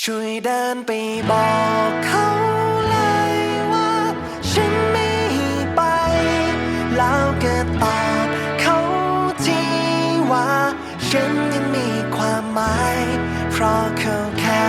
ช่วยเดินไปบอกเขาเลยว่า ฉันไม่ไป แล้วก็ตอบเขาทีว่า ฉันยังมีความหมาย เพราะเขาแค่